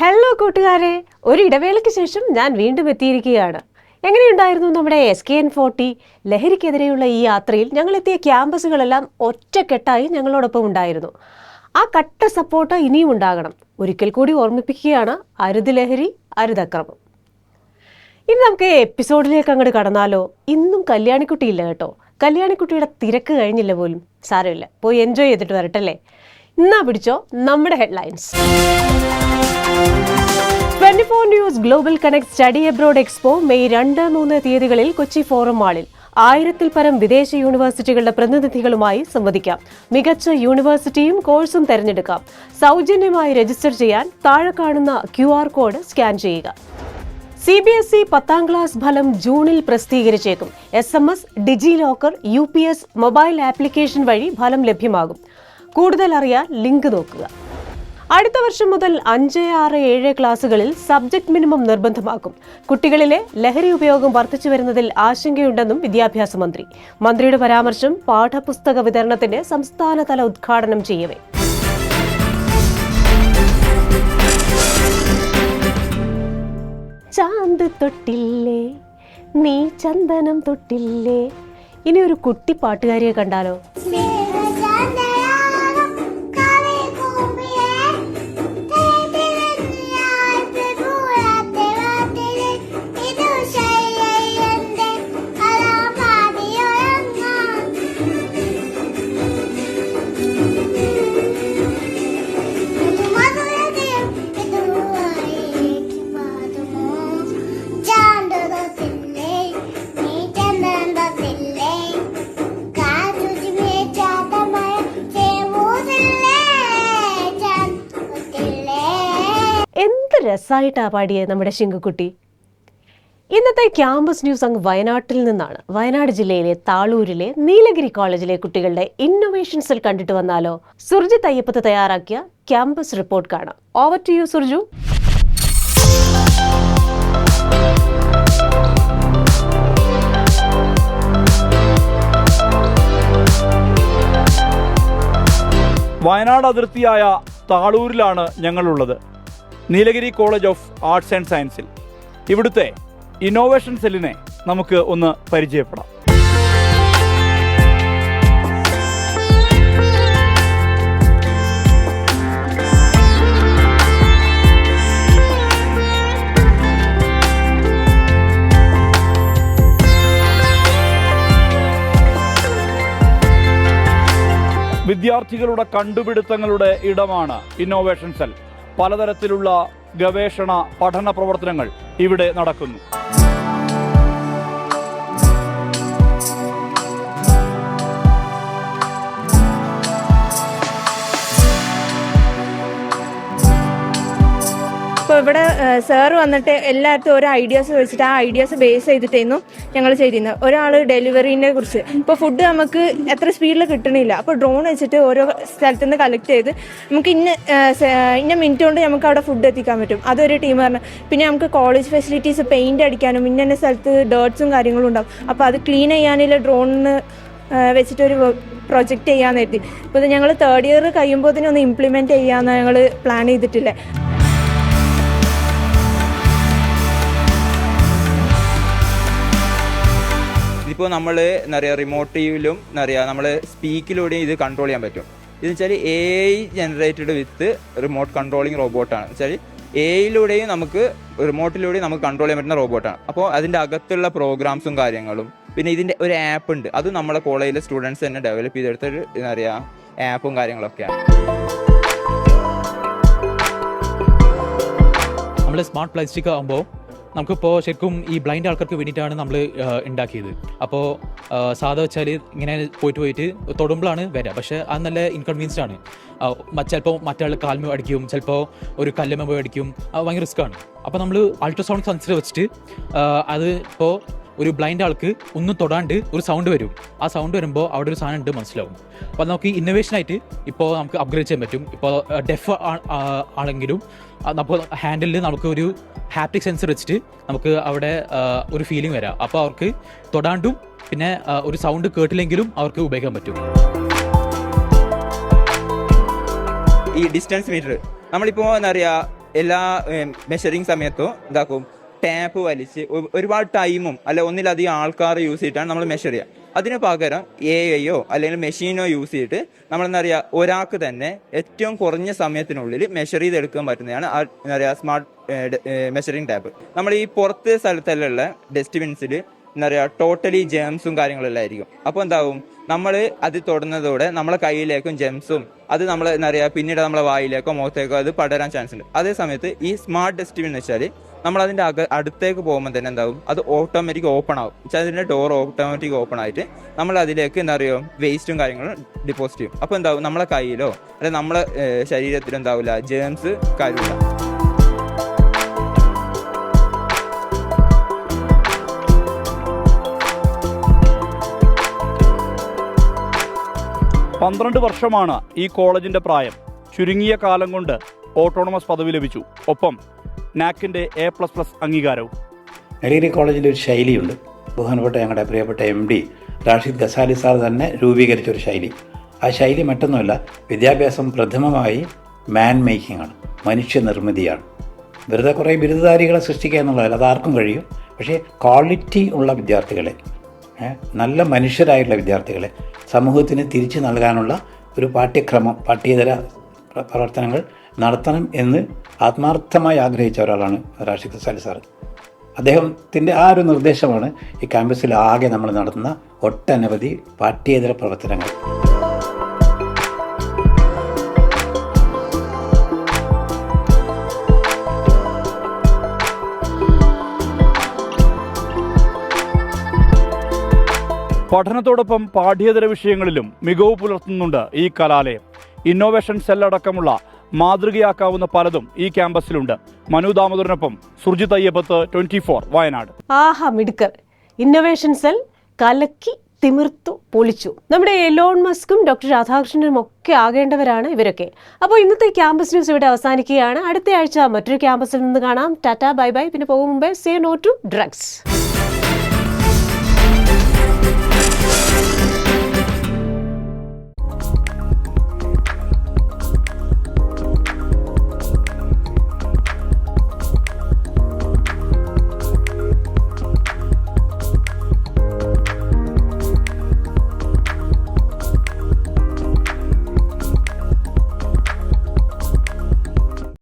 Hello കൂട്ടുകാരെ. ഒരു ഇടവേളയ്ക്ക് ശേഷം ഞാൻ വീണ്ടും എത്തിയിരിക്കുകയാണ്. എങ്ങനെയുണ്ടായിരുന്നു നമ്മുടെ എസ് കെ എൻ ഫോർട്ടി ലഹരിക്കെതിരെയുള്ള ഈ യാത്രയിൽ ഞങ്ങൾ എത്തിയ ക്യാമ്പസുകളെല്ലാം ഒറ്റക്കെട്ടായി ഞങ്ങളോടൊപ്പം ഉണ്ടായിരുന്നു. ആ കട്ട സപ്പോർട്ട് ഇനിയും ഉണ്ടാകണം. ഒരിക്കൽ കൂടി ഓർമ്മിപ്പിക്കുകയാണ് അരുത് ലഹരി അരുതക്രമം ഇനി നമുക്ക് എപ്പിസോഡിലേക്ക് അങ്ങോട്ട് കടന്നാലോ? ഇന്നും കല്യാണിക്കുട്ടിയില്ല കേട്ടോ. കല്യാണിക്കുട്ടിയുടെ തിരക്ക് കഴിഞ്ഞില്ല പോലും. സാരമില്ല. പോയി എൻജോയ് ചെയ്തിട്ട് വരട്ടല്ലേ എന്നാ പിടിച്ചോ നമ്മുടെ headlines twenty four news global connect study abroad expo May രണ്ട് മൂന്ന് തീയതികളിൽ കൊച്ചി ഫോറം മാളിൽ. ആയിരത്തിൽ പരം വിദേശ യൂണിവേഴ്സിറ്റികളുടെ പ്രതിനിധികളുമായി സംവദിക്കാം. മികച്ച യൂണിവേഴ്സിറ്റിയും കോഴ്സും തിരഞ്ഞെടുക്കാം. സൗജന്യമായി രജിസ്റ്റർ ചെയ്യാൻ താഴെ കാണുന്ന ക്യു കോഡ് സ്കാൻ ചെയ്യുക. സി ബി എസ് ഇ പത്താം ക്ലാസ് ഫലം ജൂണിൽ പ്രസിദ്ധീകരിച്ചേക്കും. S M S DigiLocker U P S mobile application വഴി ഫലം ലഭ്യമാകും. കൂടുതൽ അറിയാൻ ലിങ്ക് നോക്കുക. അടുത്ത വർഷം മുതൽ അഞ്ച് ആറ് ഏഴ് ക്ലാസുകളിൽ സബ്ജക്ട് മിനിമം നിർബന്ധമാക്കും. കുട്ടികളിലെ ലഹരി ഉപയോഗം വർദ്ധിച്ചു വരുന്നതിൽ ആശങ്കയുണ്ടെന്നും വിദ്യാഭ്യാസ മന്ത്രി. മന്ത്രിയുടെ പരാമർശം പാഠപുസ്തക വിതരണത്തിന്റെ സംസ്ഥാനതല ഉദ്ഘാടനം ചെയ്യവേ. ചാന്ത് തൊട്ടില്ലേ? നീ ചന്ദനം തൊട്ടില്ലേ? ഇനി ഒരു കുട്ടി പാട്ടുകാരിയെ കണ്ടാലോ? എന്ത് രസമായിട്ടാ പാടിയത് നമ്മുടെ ശിങ്കുക്കുട്ടി ഇന്നത്തെ ക്യാമ്പസ് ന്യൂസ് അങ്ങ് വയനാട്ടിൽ നിന്നാണ്. വയനാട് ജില്ലയിലെ താളൂരിലെ നീലഗിരി കോളേജിലെ കുട്ടികളുടെ ഇന്നൊവേഷൻസിൽ കണ്ടിട്ട് വന്നാലോ? സുർജിത് അയ്യപ്പത്ത് തയ്യാറാക്കിയ ക്യാമ്പസ് റിപ്പോർട്ട് കാണാം. Over to you Surju. Wayanad അതിർത്തിയായ താളൂരിലാണ് ഞങ്ങളുള്ളത്. Nilgiri college of arts and സയൻസിൽ ഇവിടുത്തെ ഇന്നോവേഷൻ സെല്ലിനെ നമുക്ക് ഒന്ന് പരിചയപ്പെടാം. വിദ്യാർത്ഥികളുടെ കണ്ടുപിടുത്തങ്ങളുടെ ഇടമാണ് ഇന്നോവേഷൻ സെൽ പലതരത്തിലുള്ള ഗവേഷണ പഠന പ്രവർത്തനങ്ങൾ ഇവിടെ നടക്കുന്നു. സാർ വന്നിട്ട് എല്ലായിടത്തും ഓരോ ഐഡിയാസ് വെച്ചിട്ട് ആ ഐഡിയാസ് ബേസ് ചെയ്തിട്ടായിരുന്നു ഞങ്ങൾ ചെയ്തിരുന്നത് ഒരാൾ ഡെലിവറീനെ കുറിച്ച്. ഇപ്പോൾ ഫുഡ് നമുക്ക് എത്ര സ്പീഡിൽ കിട്ടണില്ല. അപ്പോൾ ഡ്രോൺ വെച്ചിട്ട് ഓരോ സ്ഥലത്ത് നിന്ന് കളക്ട് ചെയ്ത് നമുക്ക് ഇന്ന ഇന്ന മിനിറ്റ് കൊണ്ട് നമുക്ക് അവിടെ ഫുഡ് എത്തിക്കാൻ പറ്റും. അതൊരു ടീം പറഞ്ഞു. പിന്നെ നമുക്ക് കോളേജ് ഫെസിലിറ്റീസ് പെയിന്റ് അടിക്കാനും ഇന്ന സ്ഥലത്ത് ഡേർട്സും കാര്യങ്ങളും ഉണ്ടാവും. അപ്പോൾ അത് ക്ലീൻ ചെയ്യാനില്ല ഡ്രോണിന് വെച്ചിട്ടൊരു പ്രൊജക്റ്റ് ചെയ്യാന്ന് കരുതി. ഇപ്പോൾ ഇത് ഞങ്ങൾ തേർഡ് ഇയർ കഴിയുമ്പോൾ തന്നെ ഒന്ന് ഇംപ്ലിമെന്റ് ചെയ്യാമെന്ന് ഞങ്ങൾ പ്ലാൻ ചെയ്തിട്ടില്ലേ. ഇതിപ്പോൾ നമ്മൾ എന്താ പറയുക റിമോട്ടീവിലും എന്താ പറയുക നമ്മൾ സ്പീക്കിലൂടെയും ഇത് കൺട്രോൾ ചെയ്യാൻ പറ്റും. ഇതെന്ന് വെച്ചാൽ A I generated with remote controlling റോബോട്ടാണ് വെച്ചാൽ എ ഐയിലൂടെയും നമുക്ക് റിമോട്ടിലൂടെയും നമുക്ക് കൺട്രോൾ ചെയ്യാൻ പറ്റുന്ന റോബോട്ടാണ് അപ്പോൾ അതിന്റെ അകത്തുള്ള പ്രോഗ്രാംസും കാര്യങ്ങളും പിന്നെ ഇതിന്റെ ഒരു ആപ്പ് ഉണ്ട്. അത് നമ്മളെ കോളേജിലെ സ്റ്റുഡൻസ് തന്നെ ഡെവലപ്പ് ചെയ്തെടുത്ത ഒരു എന്താ പറയുക ആപ്പും കാര്യങ്ങളൊക്കെയാണ്. നമ്മൾ സ്മാർട്ട് പ്ലാസ്റ്റിക് ആകുമ്പോൾ നമുക്കിപ്പോൾ ശരിക്കും ഈ ബ്ലൈൻഡ് ആൾക്കാർക്ക് വേണ്ടിയിട്ടാണ് നമ്മൾ ഉണ്ടാക്കിയത് അപ്പോൾ സാധാ വെച്ചാൽ ഇങ്ങനെ പോയിട്ട് പോയിട്ട് തൊടുമ്പോഴാണ് വരിക പക്ഷേ അത് നല്ല ഇൻകൺവീനിയൻസ്ഡ് ആണ്. ചിലപ്പോൾ മറ്റാൾ കാൽമ അടിക്കും ചിലപ്പോൾ ഒരു കല്ലുമ പോയി അടിക്കും. അത് ഭയങ്കര റിസ്ക്കാണ് അപ്പോൾ നമ്മൾ അൾട്രാസൗണ്ട് സെൻസർ വെച്ചിട്ട് അത് ഇപ്പോൾ ഒരു ബ്ലൈൻഡ് ആൾക്ക് ഒന്നും തൊടാണ്ട് ഒരു സൗണ്ട് വരും. ആ സൗണ്ട് വരുമ്പോൾ അവിടെ ഒരു സാധനം ഉണ്ട് മനസ്സിലാവും. അപ്പോൾ നമുക്ക് ഇന്നോവേഷൻ ആയിട്ട് ഇപ്പോൾ നമുക്ക് അപ്ഗ്രേഡ് ചെയ്യാൻ പറ്റും. ഇപ്പോൾ ഡെഫ് ആണെങ്കിലും അപ്പോൾ ഹാൻഡിലിൽ നമുക്ക് ഒരു ഹാപ്റ്റിക് സെൻസർ വെച്ചിട്ട് നമുക്ക് അവിടെ ഒരു ഫീലിംഗ് വരാം. അപ്പോൾ അവർക്ക് തൊടാണ്ടും പിന്നെ ഒരു സൗണ്ട് കേട്ടില്ലെങ്കിലും അവർക്ക് ഉപയോഗിക്കാൻ പറ്റും. ഈ ഡിസ്റ്റൻസ് മീറ്റർ നമ്മളിപ്പോൾ എന്താ പറയുക എല്ലാ മെഷറിങ് സമയത്തും എന്താക്കും ടാപ്പ് വലിച്ച് ഒരുപാട് ടൈമും അല്ല ഒന്നിലധികം ആൾക്കാർ യൂസ് ചെയ്തിട്ടാണ് നമ്മൾ മെഷർ ചെയ്യുക. അതിന് പകരം എ ഐയോ അല്ലെങ്കിൽ മെഷീനോ യൂസ് ചെയ്തിട്ട് നമ്മൾ എന്താ പറയുക ഒരാൾക്ക് തന്നെ ഏറ്റവും കുറഞ്ഞ സമയത്തിനുള്ളിൽ മെഷർ ചെയ്തെടുക്കാൻ പറ്റുന്നതാണ് ആ എന്താ പറയുക സ്മാർട്ട് മെഷറിംഗ് ടാബ് നമ്മൾ ഈ പുറത്ത് സ്ഥലത്തെല്ലാം ഡസ്റ്റ്ബിൻസിൽ എന്താ പറയുക ടോട്ടലി ജെംസും കാര്യങ്ങളെല്ലാം ആയിരിക്കും. അപ്പോൾ എന്താവും? നമ്മൾ അത് തൊടുന്നതോടെ നമ്മളെ കയ്യിലേക്കും ജെംസും അത് നമ്മൾ എന്താ പറയുക പിന്നീട് നമ്മളെ വായിലേക്കോ മുഖത്തേക്കോ അത് പടരാൻ ചാൻസ് ഉണ്ട്. അതേ സമയത്ത് ഈ സ്മാർട്ട് ഡസ്റ്റ്ബിൻ എന്ന് വെച്ചാൽ നമ്മൾ അതിന്റെ അക അടുത്തേക്ക് പോകുമ്പോൾ തന്നെ എന്താകും അത് ഓട്ടോമാറ്റിക് ഓപ്പൺ ആകും വെച്ചാൽ അതിന്റെ ഡോർ ഓട്ടോമാറ്റിക് ഓപ്പൺ ആയിട്ട് നമ്മൾ അതിലേക്ക് എന്താ പറയുക വേസ്റ്റും കാര്യങ്ങളും ഡിപ്പോസിറ്റ് ചെയ്യും. അപ്പോൾ എന്താകും നമ്മളെ കയ്യിലോ അല്ലെങ്കിൽ നമ്മളെ ശരീരത്തിലോ എന്താവില്ല ജേംസ് കാര്യമില്ല. പന്ത്രണ്ട് വർഷമാണ് ഈ കോളേജിന്റെ പ്രായം. ചുരുങ്ങിയ കാലം കൊണ്ട് ഓട്ടോണമസ് പദവി ലഭിച്ചു. ഒപ്പം നാക്കിന്റെ എ പ്ലസ് പ്ലസ് അംഗീകാരവും. ഡിഗ്രി കോളേജിൽ ഒരു ശൈലിയുണ്ട്. ബഹുമാനപ്പെട്ട ഞങ്ങളുടെ പ്രിയപ്പെട്ട M D Rashid Ghazali sir തന്നെ രൂപീകരിച്ച ഒരു ശൈലി. ആ ശൈലി മറ്റൊന്നുമല്ല വിദ്യാഭ്യാസം പ്രഥമമായി മാൻ മേക്കിംഗ് ആണ് മനുഷ്യനിർമ്മിതിയാണ് വെറുതെ കുറേ ബിരുദധാരികളെ സൃഷ്ടിക്കുക എന്നുള്ളതല്ല അത് ആർക്കും കഴിയും. പക്ഷേ ക്വാളിറ്റി ഉള്ള വിദ്യാർത്ഥികളെ നല്ല മനുഷ്യരായിട്ടുള്ള വിദ്യാർത്ഥികളെ സമൂഹത്തിന് തിരിച്ചു നൽകാനുള്ള ഒരു പാഠ്യക്രമം പാഠ്യേതര പ്രവർത്തനങ്ങൾ നടത്തണം എന്ന് ആത്മാർത്ഥമായി ആഗ്രഹിച്ച ഒരാളാണ് റാഷിദ് സാലി സാർ അദ്ദേഹത്തിന്റെ ആ ഒരു നിർദ്ദേശമാണ് ഈ ക്യാമ്പസിൽ ആകെ നമ്മൾ നടത്തുന്ന ഒട്ടനവധി പാഠ്യേതര പ്രവർത്തനങ്ങൾ. പഠനത്തോടൊപ്പം പാഠ്യേതര വിഷയങ്ങളിലും മികവ് പുലർത്തുന്നുണ്ട് ഈ കലാലയം. ഇന്നോവേഷൻ സെൽ അടക്കമുള്ള മാതൃകയാക്കാവുന്ന പലതും ഈ ക്യാമ്പസിലുണ്ട്. മനു ദാമോദരനൊപ്പം സുർജിത് അയ്യപ്പത്ത് ട്വന്റി ഫോർ വയനാട്. ആഹാ മിടുക്കർ ഇന്നൊവേഷൻ സെൽ കലക്കി തിമിർത്തു പൊളിച്ചു. നമ്മുടെ എലോൺ മസ്കും ഡോക്ടർ രാധാകൃഷ്ണനും ഒക്കെ ആകേണ്ടവരാണ് ഇവരൊക്കെ. അപ്പോൾ ഇന്നത്തെ ക്യാമ്പസ് ന്യൂസ് ഇവിടെ അവസാനിക്കുകയാണ്. അടുത്ത ആഴ്ച മറ്റൊരു ക്യാമ്പസിൽ നിന്ന് കാണാം. Tata bye bye. പിന്നെ പോകും മുമ്പേ സേ നോ ടു ഡ്രഗ്സ്